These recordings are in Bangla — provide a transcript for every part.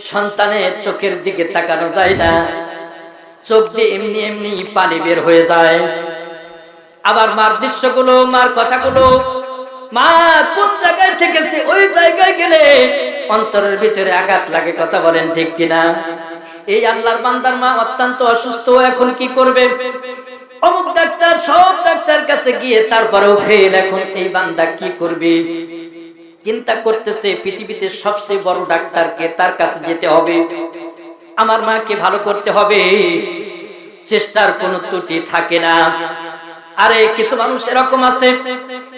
সন্তানের চোখের দিকে তাকানো যায় না। চোখ দিয়ে এমনি এমনি পানি বের হয়ে যায়। আবার মার দৃশ্যগুলো, মার কথাগুলো, মা, কোন জায়গায় থেকেছে? ওই জায়গায় গেলে? অন্তরের ভিতরে আঘাত লাগে, কথা বলেন ঠিক কিনা? এই আল্লাহর বান্দার মা অত্যন্ত অসুস্থ, এখন কি করবে? অমুক ডাক্তার, সব ডাক্তার কাছে গিয়ে তারপরেও ফেল এখন এই বান্দা কি করবে? চিন্তা করতেছে, পৃথিবীতে সবচেয়ে বড় ডাক্তারকে তার কাছে যেতে হবে। আমার মাকে ভালো করতে হবে। চেষ্টার কোনো ত্রুটি থাকে না। আরে, কিছু মানুষ এরকম আছে।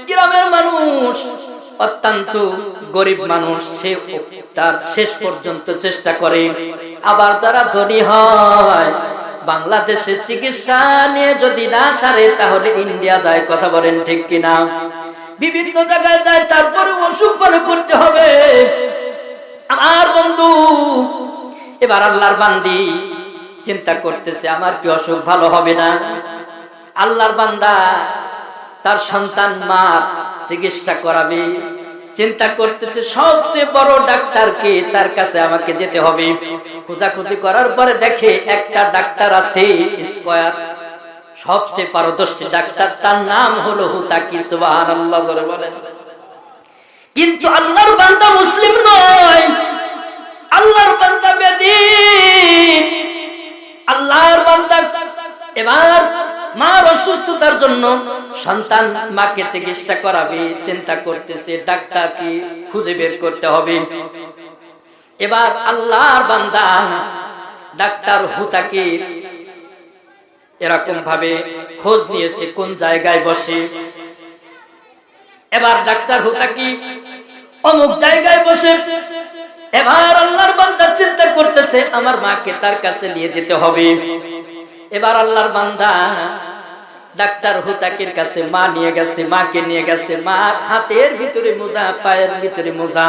গ্রামের মানুষ, অত্যন্ত গরিব মানুষ, সে তার শেষ পর্যন্ত চেষ্টা করে। আবার যারা ধনী হয়, বাংলাদেশে চিকিৎসা নিয়ে যদি না সারে, তাহলে ইন্ডিয়া যায়, কথা বলেন ঠিক কিনা? বিভিন্ন জায়গায় যায়, তারপরে অসুখ ভালো করতে হবে। আমার বন্ধু, এবার আল্লাহর বান্দি চিন্তা করতেছে, আমার কি অসুখ ভালো হবে না? আল্লাহর বান্দা তার সন্তান মা চিকিৎসা করাবে। চিন্তা করতেছে, সবচেয়ে বড় ডাক্তারকে তার কাছে আমাকে যেতে হবে। খোঁজাখুঁজি করার পরে দেখে একটা ডাক্তার আছে, স্কয়ার। সবচেয়ে পারদর্শী ডাক্তার, তার নাম হলো হুতাকি সুবাহান কিন্তু আল্লাহর বান্দা মুসলিম নয়। আল্লাহর বান্দা বেদিন। আল্লাহর বান্দা এবার মার অসুস্থতার জন্য সন্তান মাকে চিকিৎসা করাবে, চিন্তা করতেছে, ডাক্তারকে খুঁজে বের করতে হবে। এবার আল্লাহর বান্দা ডাক্তার হুতাকে এরকম ভাবে খোঁজ নিয়েছে কোন জায়গায় বসে। এবার ডাক্তার হুতাকি অমুক জায়গায় বসে। এবার আল্লাহর বান্দা চিন্তা করতেছে, আমার মাকে তার কাছে নিয়ে যেতে হবে। এবার আল্লাহর বান্দা ডাক্তার হুতাকির কাছে মা নিয়ে গেছে, মাকে নিয়ে গেছে। মা হাতের ভিতরে মোজা, পায়ের ভিতরে মোজা,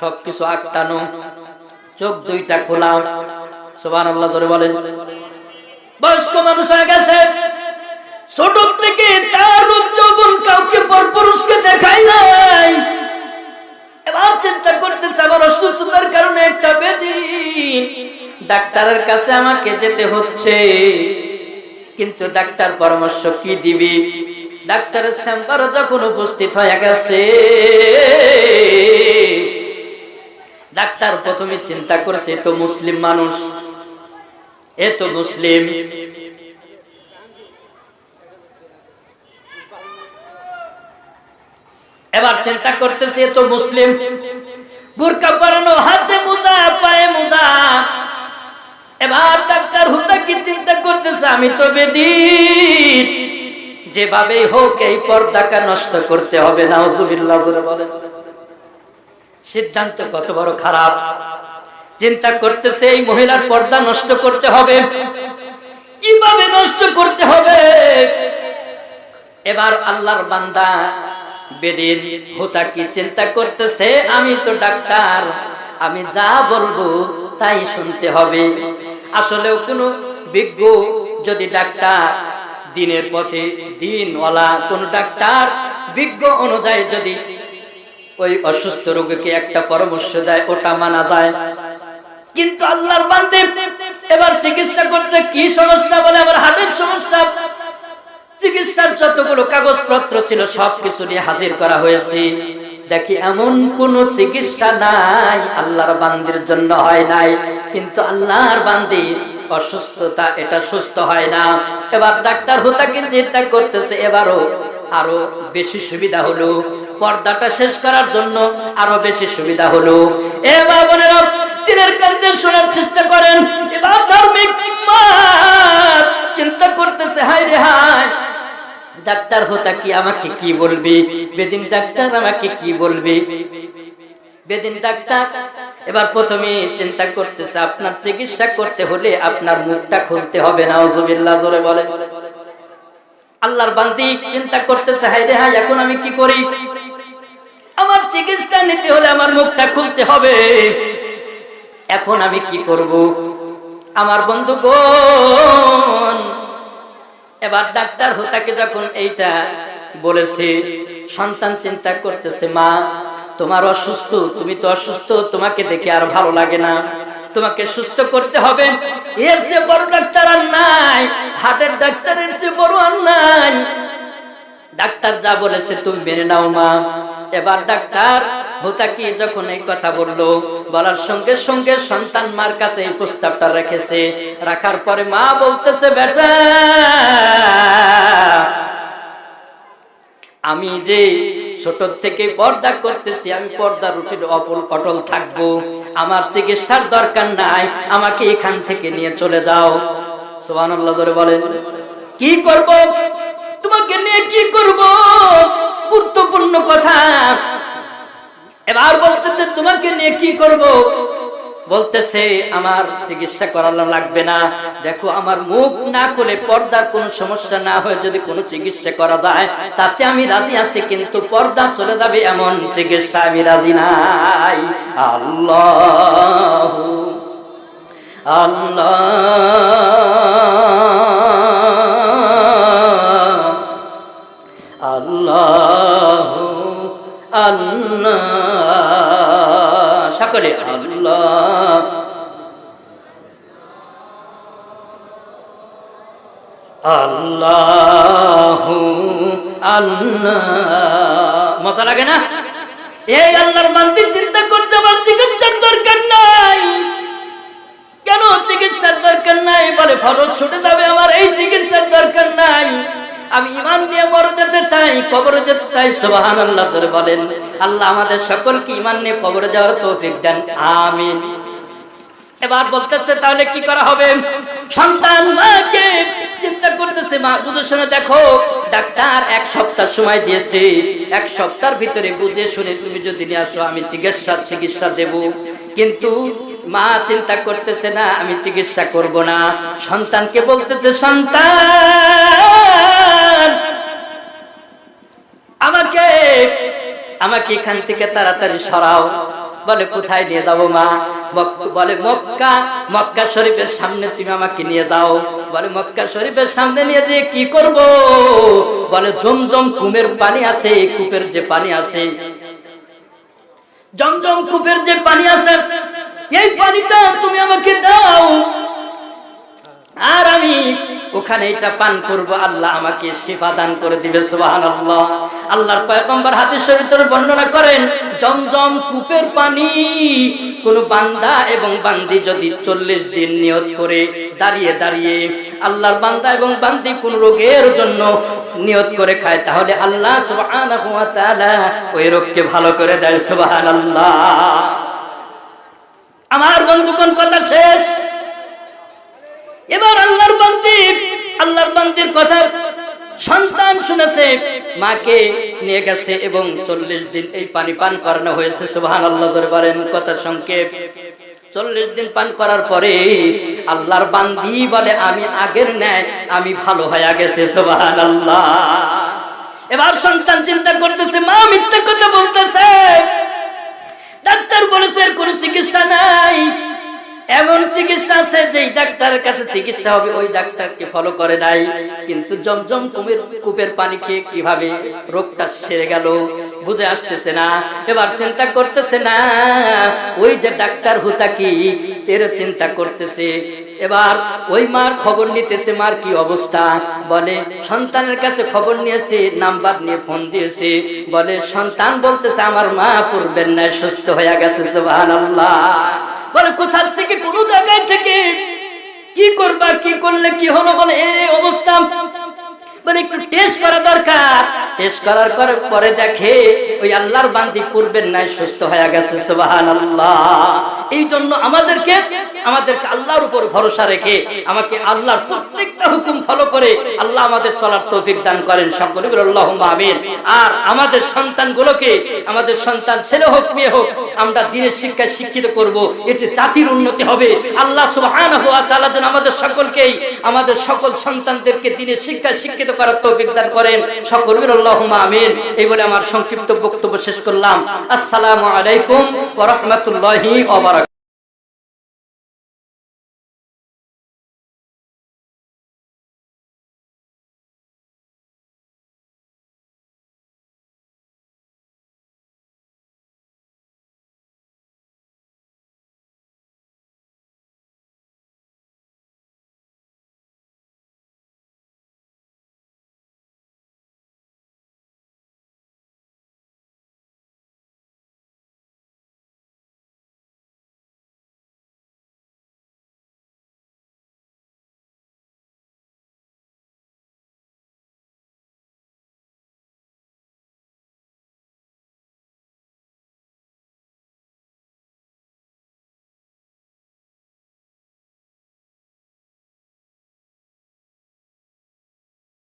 সবকিছু আটটানো চোখ দুইটা খোলা। সোবান আল্লাহ ধরে বলেন। বয়স্ক মানুষ হয়ে গেছে। ছোট থেকে তার রূপ কাউকে পর পুরুষকে দেখাই নাই। এবার চিন্তা করতেছে আমার অসুস্থতার কারণে একটা বেদিন। ডাক্তারের কাছে আমাকে যেতে হচ্ছে। কিন্তু ডাক্তার পরামর্শ কি দিবি? ডাক্তারের চেম্বারও যখন উপস্থিত হয়ে গেছে, ডাক্তার প্রথমে চিন্তা করছে তো মুসলিম মানুষ। এ তো মুসলিম। এবার চিন্তা করতেছে, এ তো মুসলিম। বুরকা পরানো হাতে মুজা, পায়ে মুজা। এবার ডাক্তার হুদা কি চিন্তা করতেছে, আমি তো বেদিন যেভাবে হোক, এই পর্দাকে নষ্ট করতে হবে। না সিদ্ধান্ত কত বড় খারাপ। চিন্তা করতেছে, এই মহিলার পর্দা নষ্ট করতে হবে। কীভাবে নষ্ট করতে হবে? এবার আল্লাহর বান্দা বেদিন হুতা কি চিন্তা করতেছে? আমি তো ডাক্তার, আমি যা বলব তাই শুনতে হবে। আসলেও কোনো বিজ্ঞ যদি ডাক্তার, দিনের পথে দিনওয়ালা কোন ডাক্তার, বিজ্ঞ অনুযায়ী যদি ওই অসুস্থ রোগীকে একটা পরামর্শ দেয়, ওটা মানা যায়। কিন্তু আল্লাহর বান্দে এবার চিকিৎসা করতে কি সমস্যা বলে? আমার হাতের সমস্যা। চিকিৎসার যতগুলো কাগজপত্র ছিল, সবকিছু নিয়ে হাজির করা হয়েছে। দেখি এমন কোন চিকিৎসা নাই, আল্লাহর বান্দির জন্য হয় নাই। কিন্তু আল্লাহর বান্দির অসুস্থতা, এটা সুস্থ হয় না। এবার ডাক্তার হুতাকে চিন্তা করতেছে, এবারও আরও বেশি সুবিধা হলো। পর্দাটা শেষ করার জন্য আরও বেশি সুবিধা হলো। চিন্তা করতেছে, হায় রে হায়। ডাক্তার হোতা কি আমাকে কি বলবি? বেদিন ডাক্তার আমাকে কি বলবি? বেদিন ডাক্তার, এবার প্রথমে চিন্তা করতেছে, আপনার চিকিৎসা করতে হলে আপনার মুখটা খুলতে হবে না ওজুবিল্লাহ জোরে বলে আল্লাহর বান্দি চিন্তা করতেছে হাই রে হাই এখন আমি কি করি? আমার চিকিৎসা নিতে হলে আমার মুখটা খুলতে হবে। এখন আমি কি করব? আমার বন্ধু গন এবার ডাক্তার হোতাকে যখন এইটা বলেছে, সন্তান চিন্তা করতেছে, মা, তোমার অসুস্থ, তুমি তো অসুস্থ, তোমাকে দেখে আর ভালো লাগে না। তোমাকে সুস্থ করতে হবে। এর যে বড় ডাক্তার আর নাই, হার্টের ডাক্তারের যে বড় আর নাই। ডাক্তার যা বলেছে তুমি মেনে নাও, মা। এবার ডাক্তার হুতাকি যখন এই কথা বলল, বলার সঙ্গে সঙ্গে সন্তান মার কাছে এই প্রস্তাবটা রেখেছে। রাখার পরে মা বলতেছে, বেটা, আমি যে ছোট থেকে পর্দা করতেছি, আমি পর্দা রুটির অপল অটল থাকব। আমার চিকিৎসার দরকার নাই, আমাকে এখান থেকে নিয়ে চলে যাও। ধরে বলেন। কি করব? তোমাকে নিয়ে কি করব? গুরুত্বপূর্ণ কথা এবার বলতেছে, তোমাকে নিয়ে কি করব? বলতেছে, আমার চিকিৎসা করানো লাগবে না। দেখো, আমার মুখ না খুলে পর্দার কোনো সমস্যা না হয়ে যদি কোনো চিকিৎসা করা যায়, তাতে আমি রাজি আছি, কিন্তু পর্দা চলে যাবে এমন চিকিৎসা আমি রাজি নাই। আল্লাহ আল্লাহ আল্লাহ আল্লাহ। সকলে আল্লাহ আল্লাহ। আল্লাহ মজা লাগে না? এই আল্লাহর মান্দির চিন্তা করতে আমার চিকিৎসার দরকার নাই। কেন চিকিৎসার দরকার নাই? বলে ফরজ ছুটে যাবে আমার, এই চিকিৎসার দরকার নাই। আমি ইমান নিয়ে মরে যেতে চাই, কবরে যেতে চাই সুবাহান আল্লাহ বলেন। আল্লাহ আমাদের সকলকে ইমান নিয়ে কবরে যাওয়ার তৌফিক দেন, আমিন। এবার বলতেছে, তাহলে কি করা হবে? সন্তান মাকে চিন্তা করতেছে, মা, বুঝে, শুনে, দেখো, ডাক্তার এক সপ্তাহ সময় দিয়েছে। এক সপ্তাহের ভিতরে বুঝে শুনে তুমি যদি নিয়ে আসো, আমি চিকিৎসা চিকিৎসা দেব। কিন্তু মা চিন্তা করতেছে না, আমি চিকিৎসা করব না। সন্তানকে বলতেছে, সন্তান আমাকে এখান থেকে তাড়াতাড়ি সরাও। বলে, কোথায় নিয়ে যাব মা? বলে, মক্কা মক্কা শরীফের সামনে তুমি আমাকে নিয়ে দাও বলে, মক্কা শরীফের সামনে নিয়ে যেয়ে কি করব? বলে জমজম কুমের পানি আছে, কূপের যে পানি আছে। জমজম কূপের যে পানি আছে, এই পানিটা তুমি আমাকে দাও। আর আমি ওখানে এটা পান করব, আল্লাহ আমাকে শিফা দান করে দিবে, সুবহানাল্লাহ। আল্লাহর পয়গম্বর হাদিস শরীফের বর্ণনা করেন, জমজম কূপের পানি, কোন বান্দা এবং বান্দি যদি চল্লিশ দিন নিয়ত করে দাঁড়িয়ে দাঁড়িয়ে আল্লাহর বান্দা এবং বান্দি কোন রোগের জন্য নিয়ত করে খায়, তাহলে আল্লাহ সুবহানাহু ওয়া তাআলা ওই রোগকে ভালো করে দেয়, সুবহানাল্লাহ। আমার বন্ধুগণ, কথা শেষ। এবার আল্লাহর বান্দি, আল্লাহর বান্দির কথা সন্তান শুনেছে, মাকে নিয়ে গেছে এবং চল্লিশ দিন এই পানি পান করানো হয়েছে সুবহান আল্লাহ বলেন, কথা সংক্ষেপ। চল্লিশ দিন পান করার পরে আল্লাহর বান্দি বলে, আমি আগের ন্যায়, আমি ভালো হয়ে গেছে সুবহান আল্লাহ এবার সন্তান চিন্তা করতেছে, মা মিথ্যা কথা বলতেছে। ডাক্তার বলেছে কোন চিকিৎসা নাই। এমন চিকিৎসা আছে যে ডাক্তারের কাছে চিকিৎসা হবে, ওই ডাক্তারকে ফলো করে নাই? কিন্তু জমজম কুমের, কূপের পানি খেয়ে কীভাবে রোগটা সেরে গেল বুঝে আসতেছে না। এবার চিন্তা করতেছে না, ওই যে ডাক্তার হুতাকি এর চিন্তা করতেছে। এবার ওই মার খবর নিতেছে, মার কি অবস্থা? বলে, সন্তানের কাছে খবর নিয়েছে, নাম্বার নিয়ে ফোন দিয়েছে। বলে, সন্তান বলতেছে, আমার মা পূর্বের ন্যায় সুস্থ হয়ে গেছে, সুবহানাল্লাহ। বলে, কোথার থেকে? কোন জায়গায় থেকে? কি করবা? কি করলে কি হলো? বলে এই অবস্থা। মানে একটু টেস্ট করা দরকার। টেস্ট করার পর পরে দেখে ওই আল্লাহর বান্দি পূর্বের ন্যায় সুস্থ হয়ে গেছে সুবাহান আল্লাহ এই জন্য আমাদেরকে আমাদেরকে আল্লাহর উপর ভরসা রেখে, আমাকে আল্লাহর প্রত্যেকটা হুকুম ফলো করে আল্লাহ আমাদের চলার তৌফিক দান করেন। সকলে আল্লাহ আমিন। আর আমাদের সন্তানগুলোকে, আমাদের সন্তান ছেলে হোক, মেয়ে হোক, আমরা দিনের শিক্ষায় শিক্ষিত করব। এতে জাতির উন্নতি হবে। আল্লাহ সুবহানাহু আমাদের সকলকেই, আমাদের সকল সন্তানদেরকে দিনের শিক্ষায় শিক্ষিত করার তৌফিক দান করেন। সকল আল্লাহুম্মা আমিন। এই বলে আমার সংক্ষিপ্ত বক্তব্য শেষ করলাম। আসসালামু আলাইকুম ওয়া রাহমাতুল্লাহি